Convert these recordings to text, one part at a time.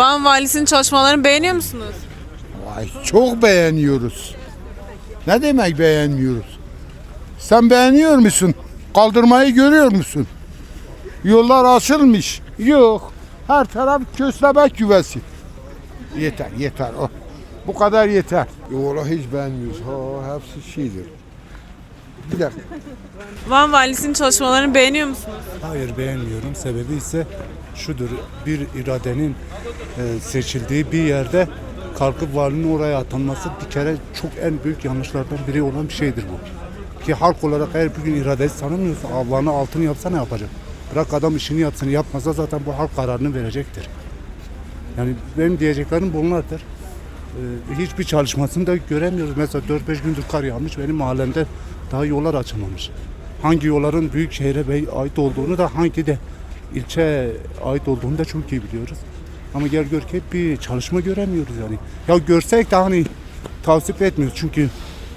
Van valisinin çalışmalarını beğeniyor musunuz? Vay, çok beğeniyoruz. Ne demek beğenmiyoruz? Sen beğeniyor musun? Kaldırmayı görüyor musun? Yollar açılmış. Yok. Her taraf köstebek yüvesi. Yeter, yeter. Oh. Bu kadar yeter. Yola hiç beğenmiyoruz. Ha, hepsi şeydir. Bir dakika. Van valisinin çalışmalarını beğeniyor musunuz? Hayır beğenmiyorum. Sebebi ise şudur. Bir iradenin e, seçildiği bir yerde kalkıp valinin oraya atanması bir kere çok en büyük yanlışlardan biri olan bir şeydir bu. Ki halk olarak eğer bugün iradesi tanımıyorsa Allah'ını altını yapsa ne yapacak? Bırak adam işini yapsın yapmasa zaten bu halk kararını verecektir. Yani benim diyeceklerim bunlardır. Ee, hiçbir çalışmasını da göremiyoruz. Mesela 4-5 gündür kar yağmış benim mahallemde daha yollar açılmamış. Hangi yolların büyük şehre bey- ait olduğunu da hangi de ilçe ait olduğunu da çok iyi biliyoruz. Ama gel gör ki hep bir çalışma göremiyoruz yani. Ya görsek de hani tavsiye etmiyoruz çünkü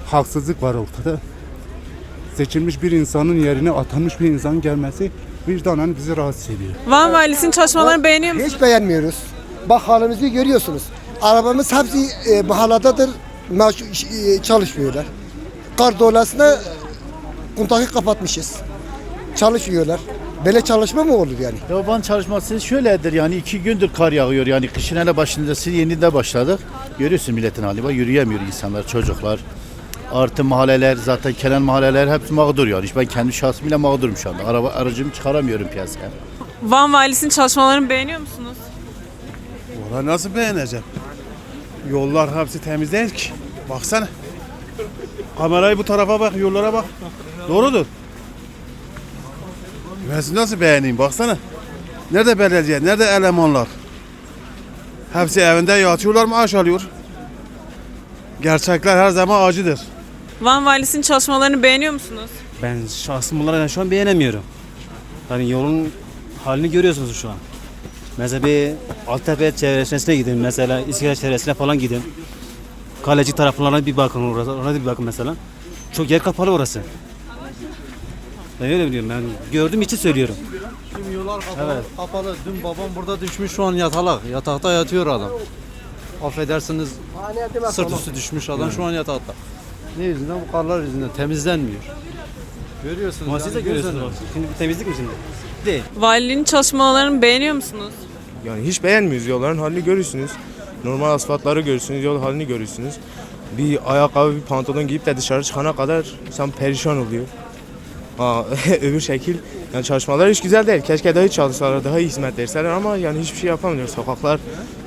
haksızlık var ortada. Seçilmiş bir insanın yerine atanmış bir insan gelmesi vicdanen bizi rahatsız ediyor. Van valisinin çalışmalarını beğeniyor musunuz? Hiç beğenmiyoruz. Bak halimizi görüyorsunuz. Arabamız hepsi e, mahalladadır. Maaş, e, çalışmıyorlar. Kar dolasında kontağı kapatmışız. Çalışmıyorlar. Böyle çalışma mı olur yani? Yaban çalışması şöyledir yani iki gündür kar yağıyor yani kışın hele başında siz yeni de başladık. Görüyorsun milletin hali var yürüyemiyor insanlar çocuklar. Artı mahalleler zaten Kenan mahalleler hepsi mağdur yani. Ben kendi şahsımla mağdurum şu anda. Araba aracımı çıkaramıyorum piyasaya. Van valisinin çalışmalarını beğeniyor musunuz? Valla nasıl beğeneceğim? Yollar hepsi temiz değil ki. Baksana. Kamerayı bu tarafa bak, yollara bak. Doğrudur. Ben sizi nasıl beğeneyim baksana. Nerede belediye, nerede elemanlar? Hepsi evinde yatıyorlar maaş alıyor. Gerçekler her zaman acıdır. Van valisinin çalışmalarını beğeniyor musunuz? Ben şahsım olarak şu an beğenemiyorum. Hani yolun halini görüyorsunuz şu an. Mesela bir Altepe çevresine gidin mesela İskele çevresine falan gidin. Kaleci taraflarına bir bakın orası, orada bir bakın mesela. Çok yer kapalı orası. Ben öyle biliyorum ben gördüğüm için söylüyorum. Şimdi yollar kapalı. kapalı. Dün babam burada düşmüş şu an yatalak. Yatakta yatıyor adam. Affedersiniz sırt üstü düşmüş adam şu an yatakta. Ne yüzünden? Bu karlar yüzünden temizlenmiyor. Görüyorsunuz. Ama siz de yani görüyorsunuz. Şimdi bir temizlik mi şimdi? Değil. Valinin çalışmalarını beğeniyor musunuz? Yani hiç beğenmiyoruz yolların halini görürsünüz. Normal asfaltları görürsünüz, yol halini görürsünüz. Bir ayakkabı, bir pantolon giyip de dışarı çıkana kadar insan perişan oluyor. Ha, öbür şekil yani çalışmalar hiç güzel değil. Keşke daha iyi çalışsalar, daha iyi hizmet verseler ama yani hiçbir şey yapamıyoruz. Sokaklar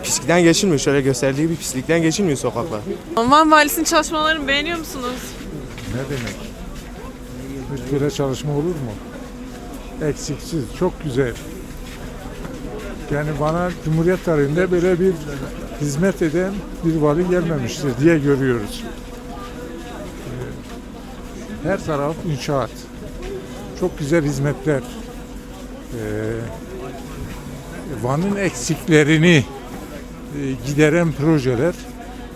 pislikten geçilmiyor. Şöyle gösterdiği bir pislikten geçilmiyor sokaklar. Van valisinin çalışmalarını beğeniyor musunuz? Ne demek? Hiç böyle çalışma olur mu? Eksiksiz, çok güzel. Yani bana Cumhuriyet tarihinde böyle bir hizmet eden bir vali gelmemiştir diye görüyoruz. Ee, Her taraf inşaat. Çok güzel hizmetler. Ee, Van'ın eksiklerini e, gideren projeler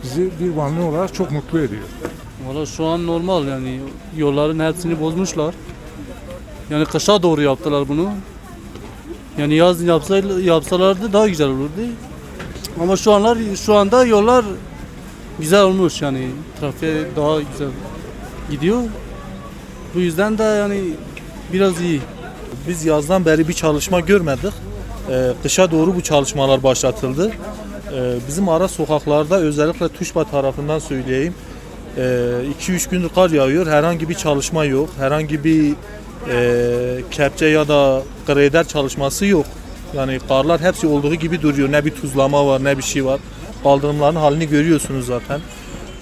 bizi bir Vanlı olarak çok mutlu ediyor. Valla şu an normal yani yolların hepsini bozmuşlar. Yani kışa doğru yaptılar bunu. Yani yaz yapsa, yapsalardı daha güzel olurdu. Ama şu anlar şu anda yollar güzel olmuş yani trafiğe daha güzel gidiyor. Bu yüzden de yani biraz iyi. Biz yazdan beri bir çalışma görmedik. Ee, kışa doğru bu çalışmalar başlatıldı. Ee, bizim ara sokaklarda özellikle Tuşba tarafından söyleyeyim. 2-3 gündür kar yağıyor. Herhangi bir çalışma yok. Herhangi bir e, kepçe ya da grader çalışması yok. Yani karlar hepsi olduğu gibi duruyor. Ne bir tuzlama var ne bir şey var. Kaldırımların halini görüyorsunuz zaten.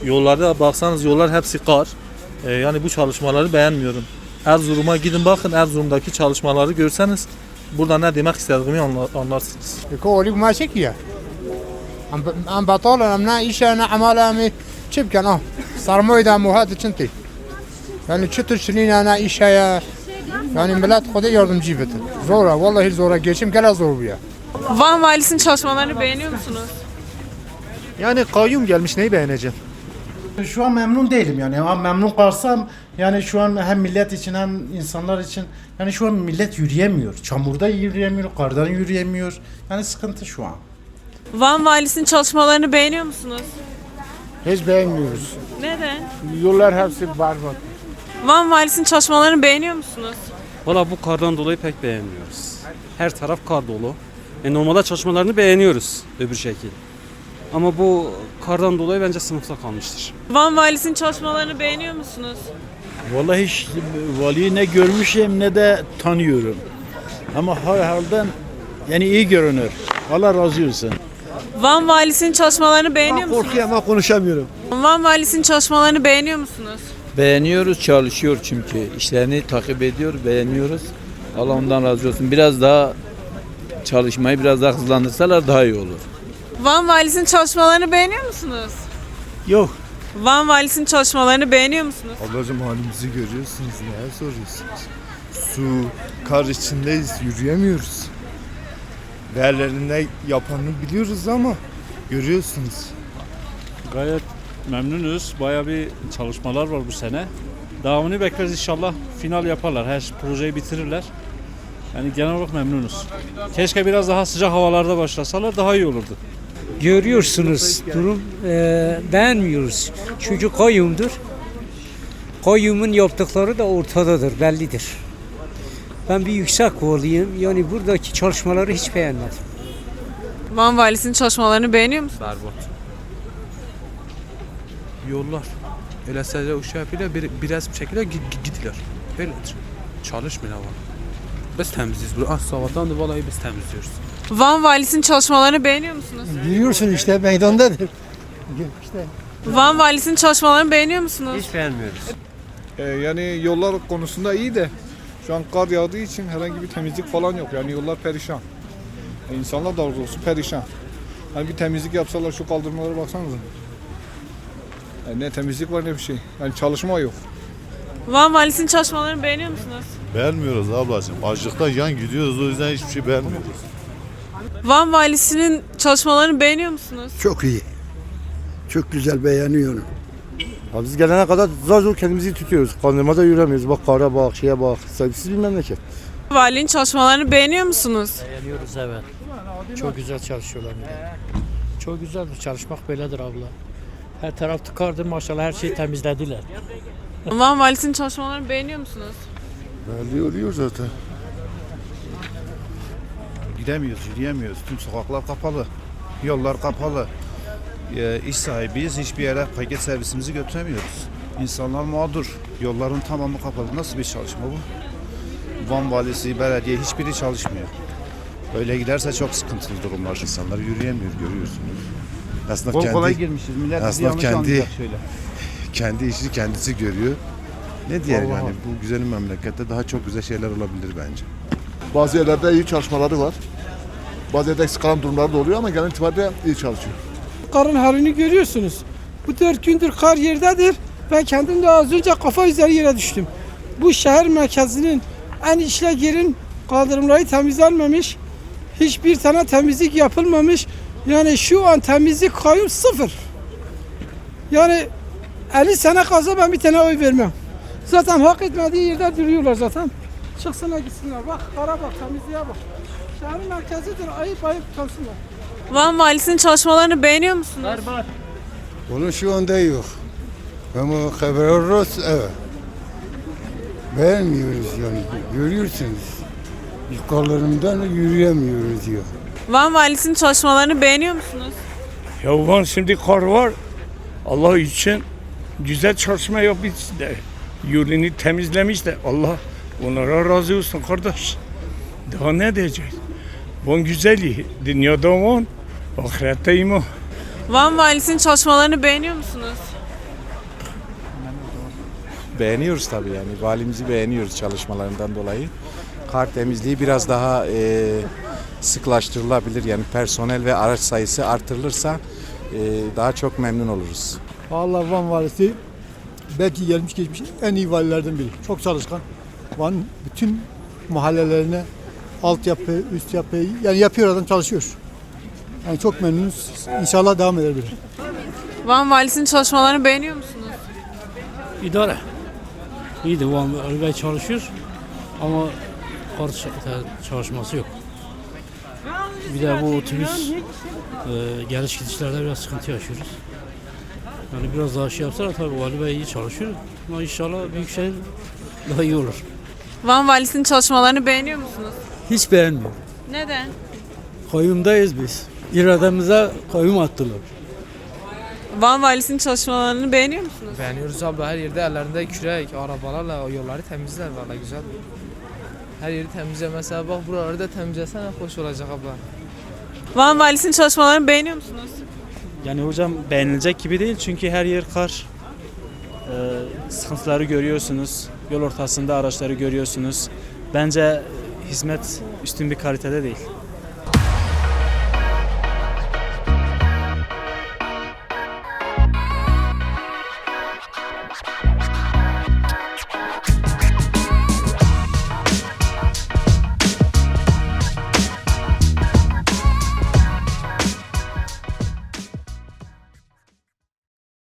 Yollarda baksanız yollar hepsi kar. Ee, yani bu çalışmaları beğenmiyorum. Erzurum'a gidin bakın Erzurum'daki çalışmaları görseniz burada ne demek istediğimi anlarsınız. E, Kolik maşik ya. Am batalan am ne işe ne amalami çipken ah. Sarmoyda muhat çinti. Yani çıtı şirine ne işe ya. Yani millet kodu yardımcı bitir. Zora, vallahi zora geçim gene zor bu ya. Van valisinin çalışmalarını beğeniyor musunuz? Yani kayyum gelmiş neyi beğeneceğim? Şu an memnun değilim yani. Ama memnun kalsam yani şu an hem millet için hem insanlar için yani şu an millet yürüyemiyor. Çamurda yürüyemiyor, kardan yürüyemiyor. Yani sıkıntı şu an. Van valisinin çalışmalarını beğeniyor musunuz? Hiç beğenmiyoruz. Neden? Yollar hepsi berbat. Van valisinin çalışmalarını beğeniyor musunuz? Valla bu kardan dolayı pek beğenmiyoruz. Her taraf kar dolu. E, normalde çalışmalarını beğeniyoruz öbür şekil. Ama bu kardan dolayı bence sınıfta kalmıştır. Van valisinin çalışmalarını beğeniyor musunuz? Vallahi hiç valiyi ne görmüşüm ne de tanıyorum. Ama her halden yani iyi görünür. Allah razı olsun. Van valisinin çalışmalarını beğeniyor musunuz? ama konuşamıyorum. Van valisinin çalışmalarını beğeniyor musunuz? Beğeniyoruz, çalışıyor çünkü. işlerini takip ediyor, beğeniyoruz. Allah ondan razı olsun. Biraz daha çalışmayı biraz daha hızlandırsalar daha iyi olur. Van valisinin çalışmalarını beğeniyor musunuz? Yok. Van valisinin çalışmalarını beğeniyor musunuz? Ablacığım halimizi görüyorsunuz. Neye soruyorsunuz? Su, kar içindeyiz. Yürüyemiyoruz. Değerlerinde yapanı biliyoruz ama görüyorsunuz. Gayet memnunuz. Baya bir çalışmalar var bu sene. Devamını bekleriz inşallah. Final yaparlar. Her projeyi bitirirler. Yani genel olarak memnunuz. Keşke biraz daha sıcak havalarda başlasalar daha iyi olurdu. Görüyorsunuz durum e, beğenmiyoruz. Çünkü kayyumdur. Kayyumun yaptıkları da ortadadır, bellidir. Ben bir yüksek olayım. Yani buradaki çalışmaları hiç beğenmedim. Van valisinin çalışmalarını beğeniyor musunuz? Berbat. Yollar. Öyle sadece uşağıyla bir, biraz bir şekilde gidiyor. Öyledir. Çalışmıyor ama. Biz temizliyiz. Bu az sabahtan da vallahi biz temizliyoruz. Van valisinin çalışmalarını beğeniyor musunuz? Biliyorsun işte meydandadır. İşte Van valisinin çalışmalarını beğeniyor musunuz? beğenmiyoruz. Ee, yani yollar konusunda iyi de şu an kar yağdığı için herhangi bir temizlik falan yok. Yani yollar perişan. İnsanlar da doğrusu perişan. Hani bir temizlik yapsalar şu kaldırmalara baksanıza. Yani ne temizlik var ne bir şey. Yani çalışma yok. Van valisinin çalışmalarını beğeniyor musunuz? Beğenmiyoruz ablacığım. Açlıkta yan gidiyoruz o yüzden hiçbir şey beğenmiyoruz. Van valisinin çalışmalarını beğeniyor musunuz? çok iyi. Çok güzel beğeniyorum. Ya biz gelene kadar zor zor kendimizi tutuyoruz. Kandırmada yürüyemiyoruz. Bak kara bak, şeye bak. Sahipsiz bir memleket. Valinin çalışmalarını beğeniyor musunuz? Beğeniyoruz evet. Çok güzel çalışıyorlar. Çok güzel çalışmak böyledir abla. Her taraf tıkardır maşallah her şeyi temizlediler. Van valisinin çalışmalarını beğeniyor musunuz? Belli oluyor zaten. Gidemiyoruz, yürüyemiyoruz. Tüm sokaklar kapalı. Yollar kapalı. Ee, iş sahibiyiz. Hiçbir yere paket servisimizi götüremiyoruz. İnsanlar mağdur. Yolların tamamı kapalı. Nasıl bir çalışma bu? Van valisi, belediye hiçbiri çalışmıyor. Böyle giderse çok sıkıntılı durumlar. İnsanlar yürüyemiyor görüyorsunuz. Esnaf Kol kendi, kolay girmişiz. Millet bizi Esnaf yanlış kendi- anlayacak şöyle. kendi işini kendisi görüyor. Ne diyelim Vallahi. yani bu güzel memlekette daha çok güzel şeyler olabilir bence. Bazı yerlerde iyi çalışmaları var. Bazı yerde eksik kalan durumları da oluyor ama genel itibariyle iyi çalışıyor. Karın halini görüyorsunuz. Bu dört gündür kar yerdedir. Ben kendim de az önce kafa üzeri yere düştüm. Bu şehir merkezinin en işlek yerin kaldırımları temizlenmemiş. Hiçbir tane temizlik yapılmamış. Yani şu an temizlik kayyum sıfır. Yani 50 sene kalsa ben bir tane oy vermem. Zaten hak etmediği yerde duruyorlar zaten. Çıksınlar gitsinler. Bak kara bak temizliğe bak. Şehrin merkezidir. Ayıp ayıp kalsınlar. Van valisinin çalışmalarını beğeniyor musunuz? Onun şu anda yok. Ama haberimiz evet. Beğenmiyoruz yani. Görüyorsunuz. Yukarılarından yürüyemiyoruz diyor. Van valisinin çalışmalarını beğeniyor musunuz? Ya Van şimdi kar var. Allah için güzel çalışma yapmış de. Yolunu temizlemiş de. Allah onlara razı olsun kardeş. Daha ne diyeceğiz? Van güzeli. Dünyada van. Ahirette iman. Van valisinin çalışmalarını beğeniyor musunuz? Beğeniyoruz tabii yani. Valimizi beğeniyoruz çalışmalarından dolayı. Kar temizliği biraz daha e, sıklaştırılabilir. Yani personel ve araç sayısı artırılırsa e, daha çok memnun oluruz. Vallahi Van valisi belki gelmiş geçmiş en iyi valilerden biri. Çok çalışkan. Van bütün mahallelerine altyapı, üst yapı yani yapıyor adam çalışıyor. Yani çok memnunuz. İnşallah devam eder böyle. Van valisinin çalışmalarını beğeniyor musunuz? İdare. İyi devam ve çalışıyor ama kar çalışması yok. Bir de bu otobüs e, geliş gidişlerde biraz sıkıntı yaşıyoruz. Yani biraz daha şey yapsalar tabii Vali Bey iyi çalışıyor. Ama inşallah Büyükşehir daha iyi olur. Van valisinin çalışmalarını beğeniyor musunuz? Hiç beğenmiyorum. Neden? Koyumdayız biz. İrademize koyum attılar. Van valisinin çalışmalarını beğeniyor musunuz? Beğeniyoruz abla her yerde ellerinde kürek, arabalarla o yolları temizler valla güzel. Her yeri temizle mesela bak buraları da temizlesene hoş olacak abla. Van valisinin çalışmalarını beğeniyor musunuz? Yani hocam beğenilecek gibi değil çünkü her yer kar. Ee, sıkıntıları görüyorsunuz. Yol ortasında araçları görüyorsunuz. Bence hizmet üstün bir kalitede değil.